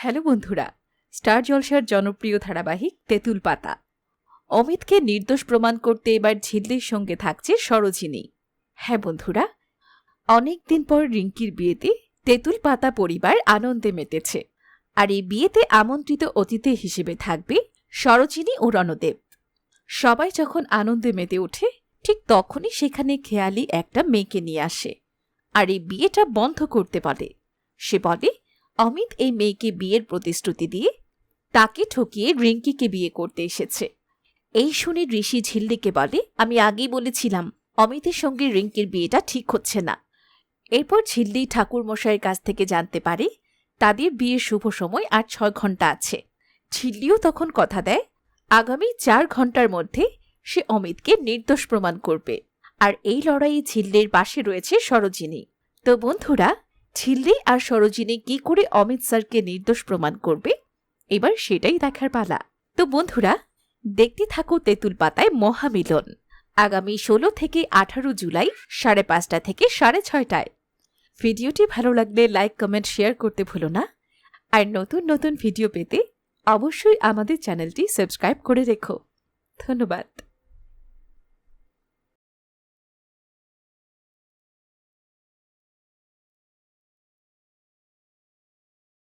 Hello বন্ধুরা, star জলসার জনপ্রিয় ধারাবাহিক তেঁতুল পাতা। অমিতকে নির্দোষ প্রমাণ করতে এবার ঝিল্লির সঙ্গে থাকছে সরোজিনী। হ্যাঁ বন্ধুরা অনেক দিন পর রিঙ্কির বিয়েতে তেঁতুল পাতা পরিবার আনন্দে মেতেছে, আর এই বিয়েতে আমন্ত্রিত অতিথি হিসেবে থাকবে সরোজিনী ও রণদেব। সবাই যখন আনন্দে মেতে ওঠে, ঠিক তখনই সেখানে খেয়ালি একটা মেয়েকে নিয়ে আসে, আর এই বিয়েটা বন্ধ করতে বলে। সে বলে অমিত এই মেয়েকে বিয়ের প্রতিশ্রুতি দিয়ে তাকে ঠকিয়ে রিঙ্কিকে বিয়ে করতে এসেছে। এই শুনে ঋষি ঝিল্লিকে বলে, আমি আগেই বলেছিলাম, অমিতের সঙ্গে রিঙ্কির বিয়েটা ঠিক হচ্ছে না। এরপর ঝিল্লি ঠাকুর মশাইয়ের কাছ থেকে জানতে পারে, তাদের বিয়ের শুভ সময় আর ছয় ঘণ্টা আছে। ঝিল্লিও তখন কথা দেয়, আগামী চার ঘণ্টার মধ্যে সে অমিতকে নির্দোষ প্রমাণ করবে। আর এই লড়াইয়ে ঝিল্লির পাশে রয়েছে সরোজিনী। তো বন্ধুরা ঝিল্লি আর সরোজিনী কি করে অমিত স্যারকে নির্দোষ প্রমাণ করবে? এবার সেটাই দেখার পালা। তো বন্ধুরা, দেখতে থাকো তেঁতুল পাতায় মহামিলন। আগামী ষোলো থেকে আঠারো জুলাই সাড়ে পাঁচটা থেকে সাড়ে ছয়টায়। ভিডিওটি ভালো লাগলে লাইক, কমেন্ট, শেয়ার করতে ভুলো না। আর নতুন নতুন ভিডিও পেতে অবশ্যই আমাদের চ্যানেলটি সাবস্ক্রাইব করে রেখো। ধন্যবাদ।